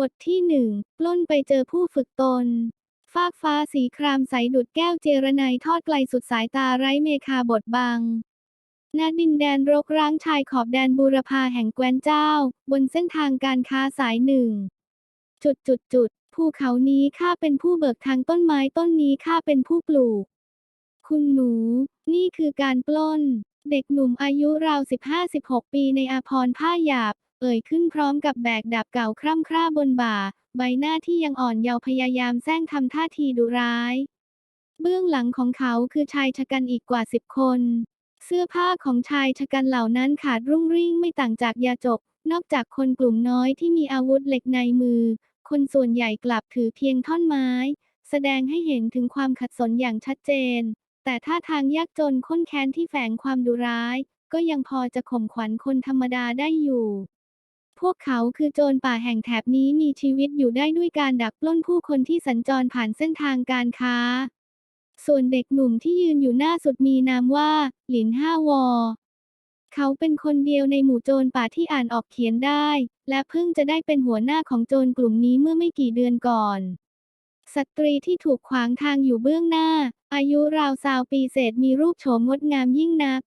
บทที่หนึ่งปล้นไปเจอผู้ฝึกตน ฟากฟ้าสีครามใสดุดแก้วเจรไนยทอดไกลสุดสายตาไร้เมฆาบทบังณดินแดนรกร้างชายขอบแดนบูรพาแห่งแคว้นเจ้า บนเส้นทางการค้าสายหนึ่ง จุดจุดจุดภูเขานี้ข้าเป็นผู้เบิกทางต้นไม้ต้นนี้ข้าเป็นผู้ปลูก คุณหนู นี่คือการปล้น เด็กหนุ่มอายุราว 15-16 ปีในอาภรผ้าหยาบ เอ่ยขึ้นพร้อมกับแบกดาบเก่าคร่ำคร่าบนบ่า ใบหน้าที่ยังอ่อนเยาว์พยายามแซงทำท่าทีดุร้าย เบื้องหลังของเขาคือชายชะกันอีกกว่าสิบคน เสื้อผ้าของชายชะกันเหล่านั้นขาดรุ่งริ่งไม่ต่างจากยาจก นอกจากคนกลุ่มน้อยที่มีอาวุธเหล็กในมือ คนส่วนใหญ่กลับถือเพียงท่อนไม้ แสดงให้เห็นถึงความขัดสนอย่างชัดเจน แต่ท่าทางยากจนข้นแค้นที่แฝงความดุร้าย ก็ยังพอจะข่มขวัญคนธรรมดาได้อยู่ พวกเขาคือโจรป่าแห่งแถบนี้มีชีวิตอยู่ได้ด้วยการดักปล้นผู้คนที่สัญจรผ่านเส้นทางการค้า ส่วนเด็กหนุ่มที่ยืนอยู่หน้าสุดมีนามว่า หลินห้าวอ เขาเป็นคนเดียวในหมู่โจรป่าที่อ่านออกเขียนได้ และเพิ่งจะได้เป็นหัวหน้าของโจรกลุ่มนี้เมื่อไม่กี่เดือนก่อนสตรีที่ถูกขวางทางอยู่เบื้องหน้า อายุราวสาวปีเศษมีรูปโฉมงดงามยิ่งนัก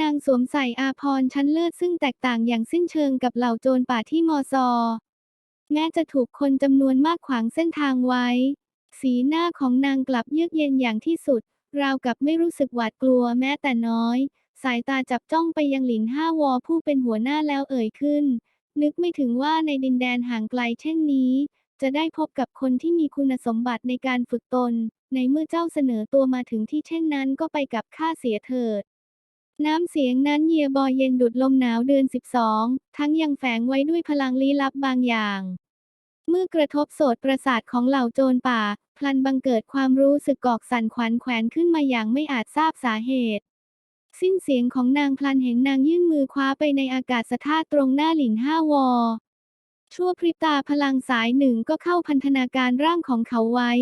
นางสวมใส่อาภรชั้นเลิศซึ่งแตกต่างอย่างสิ้นเชิงกับเหล่าโจรป่าที่มอซอ แม้จะถูกคนจำนวนมากขวางเส้นทางไว้ สีหน้าของนางกลับเยือกเย็นอย่างที่สุด ราวกับไม่รู้สึกหวาดกลัวแม้แต่น้อย สายตาจับจ้องไปยังหลินห้าวอผู้เป็นหัวหน้าแล้วเอ่ยขึ้น นึกไม่ถึงว่าในดินแดนห่างไกลเช่นนี้ จะได้พบกับคนที่มีคุณสมบัติในการฝึกตน ในเมื่อเจ้าเสนอตัวมาถึงที่เช่นนั้นก็ไปกับข้าเสียเถิด น้ำเสียงนั้นเยียบอยเย็นดุดลมหนาวเดือน 12 ทั้งยังแฝงไว้ด้วยพลังลี้ลับบางอย่าง เมื่อกระทบโสตประสาทของเหล่าโจรป่า พลันบังเกิดความรู้สึกกอกสั่นขวัญแขวนขึ้นมาอย่างไม่อาจทราบสาเหตุ สิ้นเสียงของนางพลันเห็นนางยื่นมือคว้าไปในอากาศสะท่าตรงหน้าหลินห้าวอ ชั่วพริบตาพลังสายหนึ่งก็เข้าพันธนาการร่างของเขาไว้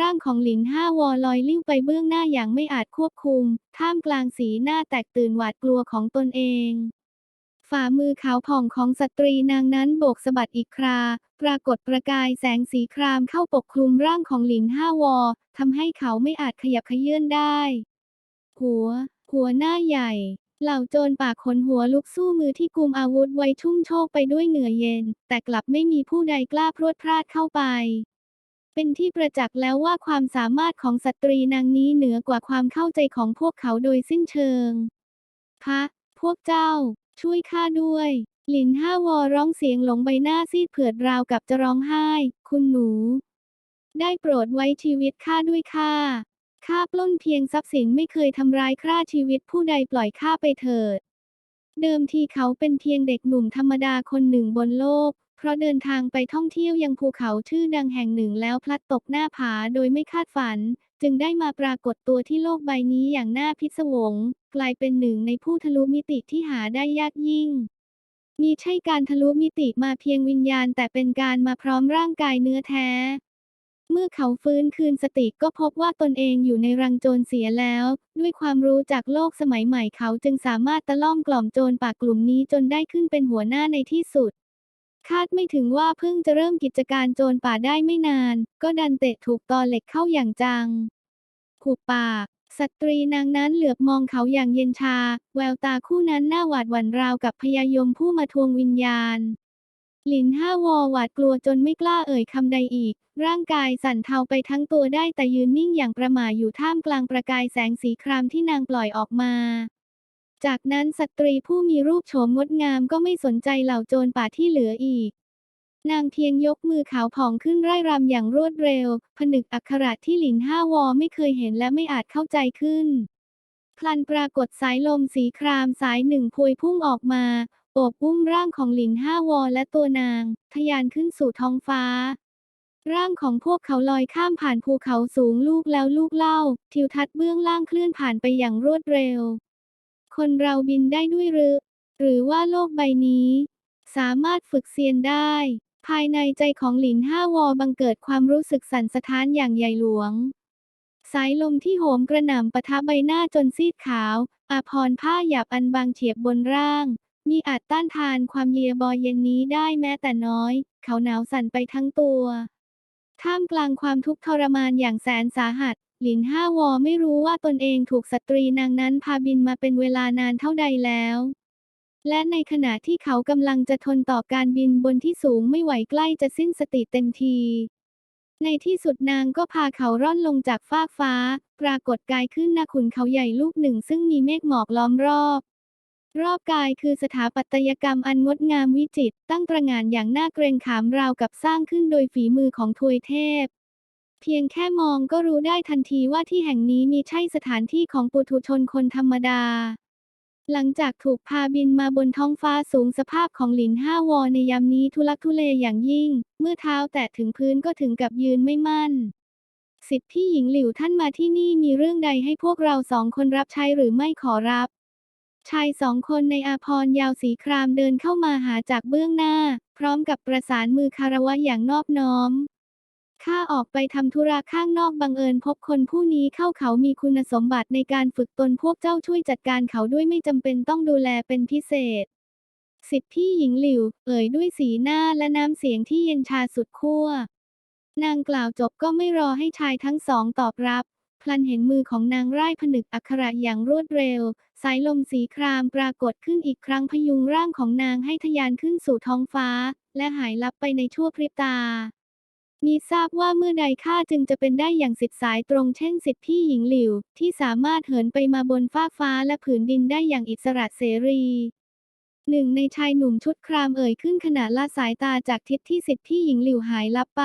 ร่างของหลินห้าวอลอยลิ้วไปเบื้องหน้าอย่างไม่อาจควบคุม ท่ามกลางสีหน้าแตกตื่นหวาดกลัวของตนเอง ฝ่ามือขาวผ่องของสตรีนางนั้นโบกสะบัดอีกครา ปรากฏประกายแสงสีครามเข้าปกคลุมร่างของหลินห้าวอทำให้เขาไม่อาจขยับเขยื่อนได้ หัว หัวหน้าใหญ่ เหล่าโจรป่าขนหัวลุกสู้มือที่กุมอาวุธไว้ชุ่มโชกไปด้วยเหงื่อเย็น แต่กลับไม่มีผู้ใดกล้าพรวดพลาดเข้าไป เป็นที่ประจักษ์แล้วว่าความสามารถของสตรีนางนี้เหนือกว่าความเข้าใจของพวกเขาโดยสิ้นเชิงพะพวกเจ้า ช่วยข้าด้วย หลินห้าวอร้องเสียงหลงใบหน้าซีดเผือดราวกับจะร้องไห้ คุณหนู ได้โปรดไว้ชีวิตข้าด้วยข้า ข้าปล้นเพียงทรัพย์สินไม่เคยทำร้ายฆ่าชีวิตผู้ใดปล่อยข้าไปเถิด เดิมทีเขาเป็นเพียงเด็กหนุ่มธรรมดาคนหนึ่งบนโลก ราะเดินทางไปท่องเที่ยวยังภูเขาชื่อดังแห่งหนึ่งแล้วพลัดตกหน้าผาโดยไม่คาดฝัน จึงได้มาปรากฏตัวที่โลกใบนี้อย่างน่าพิศวง กลายเป็นหนึ่งในผู้ทะลุมิติที่หาได้ยากยิ่งมีใช่การทะลุมิติมาเพียงวิญญาณแต่เป็นการมาพร้อมร่างกายเนื้อแท้ เมื่อเขาฟื้นคืนสติก็พบว่าตนเองอยู่ในรังโจรเสียแล้ว ด้วยความรู้จากโลกสมัยใหม่เขาจึงสามารถตะล่อมกล่อมโจรป่ากลุ่มนี้จนได้ขึ้นเป็นหัวหน้าในที่สุด คาดไม่ถึงว่าเพิ่งจะเริ่มกิจการโจรป่าได้ไม่นาน ก็ดันเตะถูกตอเหล็กเข้าอย่างจังผูกปากสตรีนางนั้นเหลือบมองเขาอย่างเย็นชา แววตาคู่นั้นน่าหวาดหวั่นราวกับพยายมผู้มาทวงวิญญาณ หลินห้าวอหวาดกลัวจนไม่กล้าเอ่ยคำใดอีก ร่างกายสั่นเทาไปทั้งตัวได้แต่ยืนนิ่งอย่างประหม่าอยู่ท่ามกลางประกายแสงสีครามที่นางปล่อยออกมา จากนั้นสตรีผู้มีรูปโฉมงดงามก็ไม่สนใจเหล่าโจรป่าที่เหลืออีก นางเพียงยกมือขาวผ่องขึ้นไร่รำอย่างรวดเร็ว ผนึกอักขระที่หลินห้าวอไม่เคยเห็นและไม่อาจเข้าใจขึ้น พลันปรากฏสายลมสีครามสายหนึ่งพวยพุ่งออกมา โอบอุ้มร่างของหลินห้าวอและตัวนางทะยานขึ้นสู่ท้องฟ้าร่างของพวกเขาลอยข้ามผ่านภูเขาสูงลูกแล้วลูกเล่า ทิวทัศน์เบื้องล่างเคลื่อนผ่านไปอย่างรวดเร็ว คนเราบินได้ด้วยหรือ หรือว่าโลกใบนี้ สามารถฝึกเซียนได้ ภายในใจของหลินห้าวอบังเกิดความรู้สึกสั่นสะท้านอย่างใหญ่หลวง สายลมที่โหมกระหน่ำปะทะใบหน้าจนซีดขาว อาพรผ้าหยาบอันบางเฉียบบนร่าง มีอาจต้านทานความเยียบอยเย็นนี้ได้แม้แต่น้อย เขาหนาวสั่นไปทั้งตัว ท่ามกลางความทุกข์ทรมานอย่างแสนสาหัส หลินห้าวอไม่รู้ว่าตนเองถูกสตรีนางนั้นพาบินมาเป็นเวลานานเท่าใดแล้ว และในขณะที่เขากำลังจะทนต่อการบินบนที่สูงไม่ไหวใกล้จะสิ้นสติเต็มที ในที่สุดนางก็พาเขาร่อนลงจากฟากฟ้า ปรากฏกายขึ้นณขุนเขาใหญ่ลูกหนึ่งซึ่งมีเมฆหมอกล้อมรอบ รอบกายคือสถาปัตยกรรมอันงดงามวิจิตรตั้งตระหง่านอย่างน่าเกรงขามราวกับสร้างขึ้นโดยฝีมือของทวยเทพ เพียงแค่มองก็รู้ได้ทันทีว่าที่แห่งนี้มีใช่สถานที่ของปุถุชนคนธรรมดา หลังจากถูกพาบินมาบนท้องฟ้าสูงสภาพของหลินห้าวอในยามนี้ทุลักทุเลอย่างยิ่ง เมื่อเท้าแตะถึงพื้นก็ถึงกับยืนไม่มั่น สิทธิพี่หญิงหลิวท่านมาที่นี่มีเรื่องใดให้พวกเราสองคนรับใช้หรือไม่ขอรับชายสองคนในอาพรยาวสีครามเดินเข้ามาหาจากเบื้องหน้า พร้อมกับประสานมือคารวะอย่างนอบน้อม ข้าออกไปทำธุระข้างนอกบังเอิญพบคนผู้นี้เข้าเขามีคุณสมบัติในการฝึกตนพวกเจ้าช่วยจัดการเขาด้วยไม่จำเป็นต้องดูแลเป็นพิเศษ สิทธิพี่หญิงหลิว เอ่ยด้วยสีหน้าและน้ำเสียงที่เย็นชาสุดขั้วนางกล่าวจบก็ไม่รอให้ชายทั้งสองตอบรับ พลันเห็นมือของนางร่ายผนึกอักขระอย่างรวดเร็ว สายลมสีครามปรากฏขึ้นอีกครั้งพยุงร่างของนางให้ทะยานขึ้นสู่ท้องฟ้า และหายลับไปในชั่วพริบตา มีทราบว่าเมื่อใดข้าจึงจะเป็นได้อย่างสิทธิสายตรงเช่นสิทธิพี่หญิงหลิว ที่สามารถเหินไปมาบนฟากฟ้าและผืนดินได้อย่างอิสระเสรี หนึ่งในชายหนุ่มชุดครามเอ่ยขึ้นขณะละสายตาจากทิศที่สิทธิพี่หญิงหลิวหายลับไป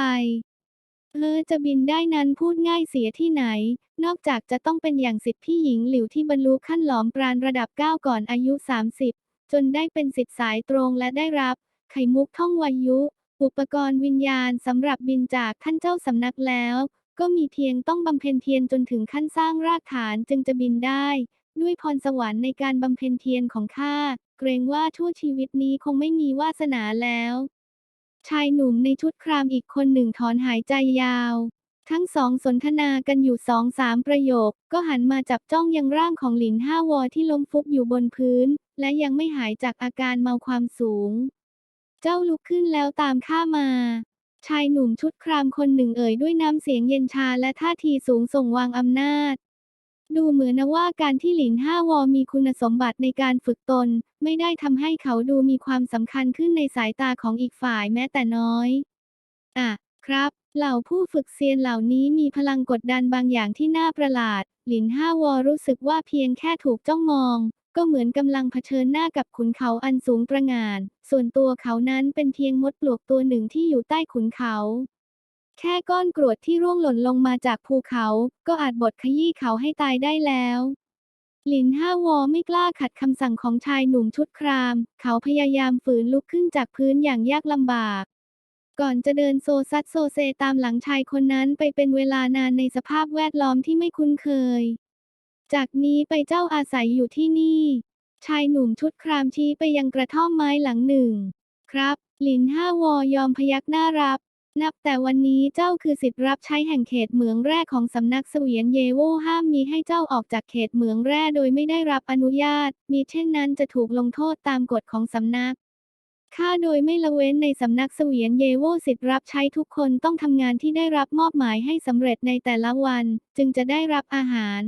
เออจะบินได้นั้นพูดง่ายเสียที่ไหน นอกจากจะต้องเป็นอย่างสิทธิพี่หญิงหลิวที่บรรลุขั้นหลอมปราณระดับ 9 ก่อนอายุ 30 จนได้เป็นสิทธิสายตรงและได้รับ ไข่มุกท่องวายุ อุปกรณ์วิญญาณสำหรับบินจากท่านเจ้าสำนักแล้ว ก็มีเพียงต้องบำเพ็ญเพียรจนถึงขั้นสร้างรากฐานจึงจะบินได้ ด้วยพรสวรรค์ในการบำเพ็ญเพียรของข้าเกรงว่าชั่วชีวิตนี้คงไม่มีวาสนาแล้ว ชายหนุ่มในชุดครามอีกคนหนึ่งถอนหายใจยาว ทั้งสองสนทนากันอยู่สองสามประโยค ก็หันมาจับจ้องยังร่างของหลินห้าวอที่ล้มฟุบอยู่บนพื้น และยังไม่หายจากอาการเมาความสูง เจ้าลุกขึ้นแล้วตามข้ามา ชายหนุ่มชุดครามคนหนึ่งเอ่ยด้วยน้ำเสียงเย็นชาและท่าทีสูงส่งวางอำนาจ ดูเหมือนว่าการที่หลินห้าวอมีคุณสมบัติในการฝึกตน ไม่ได้ทำให้เขาดูมีความสำคัญขึ้นในสายตาของอีกฝ่ายแม้แต่น้อย อะ ครับ เหล่าผู้ฝึกเซียนเหล่านี้มีพลังกดดันบางอย่างที่น่าประหลาด หลินห้าวอรู้สึกว่าเพียงแค่ถูกจ้องมอง ก็เหมือนกำลังเผชิญหน้ากับขุนเขาอันสูงประหง่าน ส่วนตัวเขานั้นเป็นเพียงมดปลวกตัวหนึ่งที่อยู่ใต้ขุนเขา แค่ก้อนกรวดที่ร่วงหล่นลงมาจากภูเขา ก็อาจบดขยี้เขาให้ตายได้แล้วหลินห้าวอไม่กล้าขัดคำสั่งของชายหนุ่มชุดคราม เขาพยายามฝืนลุกขึ้นจากพื้นอย่างยากลำบาก ก่อนจะเดินโซซัดโซเซตามหลังชายคนนั้นไปเป็นเวลานานในสภาพแวดล้อมที่ไม่คุ้นเคย จากนี้ไปเจ้าอาศัยอยู่ที่นี่ ชายหนุ่มชุดครามชี้ไปยังกระท่อมไม้หลังหนึ่ง ครับ หลินห้าวอยอมพยักหน้ารับ นับแต่วันนี้เจ้าคือสิทธิ์รับใช้แห่งเขตเหมืองแร่ของสำนักเสวียนเยโวห้ามมีให้เจ้าออกจากเขตเหมืองแร่โดยไม่ได้รับอนุญาต มีเช่นนั้นจะถูกลงโทษตามกฎของสำนักข้าโดยไม่ละเว้นในสำนักเสวียนเยโวสิทธิ์รับใช้ทุกคนต้องทำงานที่ได้รับมอบหมายให้สำเร็จในแต่ละวัน จึงจะได้รับอาหาร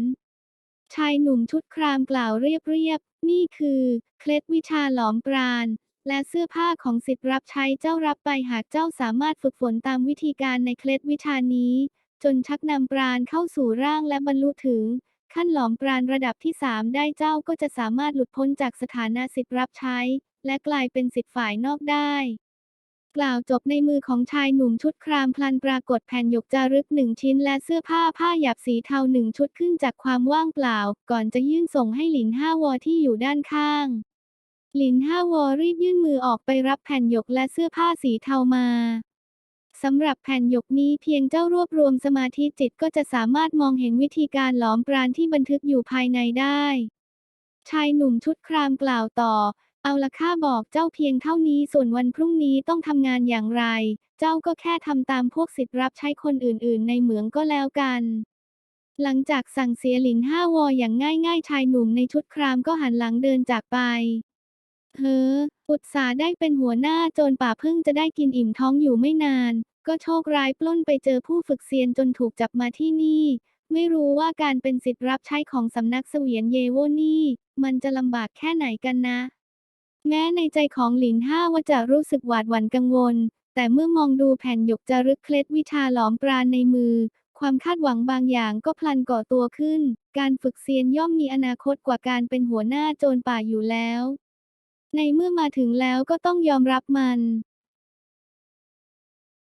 ชายหนุ่มชุดครามกล่าวเรียบๆ นี่คือ เคล็ดวิชาหลอมปราณ และเสื้อผ้าของสิทธิ์รับใช้เจ้ารับไปหากเจ้าสามารถฝึกฝนตามวิธีการในเคล็ดวิชานี้ จนชักนำปราณเข้าสู่ร่างและบรรลุถึง ขั้นหลอมปราณระดับที่สามได้เจ้าก็จะสามารถหลุดพ้นจากสถานะสิทธิ์รับใช้ และกลายเป็นสิทธิ์ฝ่ายนอกได้ กล่าวจบในมือของชายหนุ่มชุดครามพลันปรากฏแผ่นหยกจารึกหนึ่งชิ้นและเสื้อผ้าผ้าหยาบสีเทาหนึ่งชุดขึ้นจากความว่างเปล่า ก่อนจะยื่นส่งให้หลินห้าวอที่อยู่ด้านข้าง หลินห้าวอรีบยื่นมือออกไปรับแผ่นหยกและเสื้อผ้าสีเทามาสำหรับแผ่นหยกนี้เพียงเจ้ารวบรวมสมาธิจิตก็จะสามารถมองเห็นวิธีการหลอมปราณที่บันทึกอยู่ภายในได้ ชายหนุ่มชุดครามกล่าวต่อ เอาละข้าบอกเจ้าเพียงเท่านี้ส่วนวันพรุ่งนี้ต้องทำงานอย่างไร เจ้าก็แค่ทำตามพวกสิทธิ์รับใช้คนอื่นๆ ในเหมืองก็แล้วกัน หลังจากสั่งเสียหลินห้าวออย่างง่ายๆ ชายหนุ่มในชุดครามก็หันหลังเดินจากไปเธออุตสาได้เป็นหัวหน้าโจรป่าพิ่งจะได้กินอิ่มท้องอยู่ไม่นาน ก็โชคร้ายปล้นไปเจอผู้ฝึกเซียนจนถูกจับมาที่นี่ไม่รู้ว่าการเป็นสิทธิ์รับใช้ของสำนักเสวียนเยโวนี่ มันจะลำบากแค่ไหนกันนะ แม้ในใจของหลินห้าว่าจะรู้สึกหวาดหวั่นกังวล แต่เมื่อมองดูแผ่นหยกจะรึกเคล็ดวิชาหลอมปราณในมือ ความคาดหวังบางอย่างก็พลันก่อตัวขึ้น การฝึกเซียนย่อมมีอนาคตกว่าการเป็นหัวหน้าโจรป่าอยู่แล้ว ในเมื่อมาถึงแล้วก็ต้องยอมรับมัน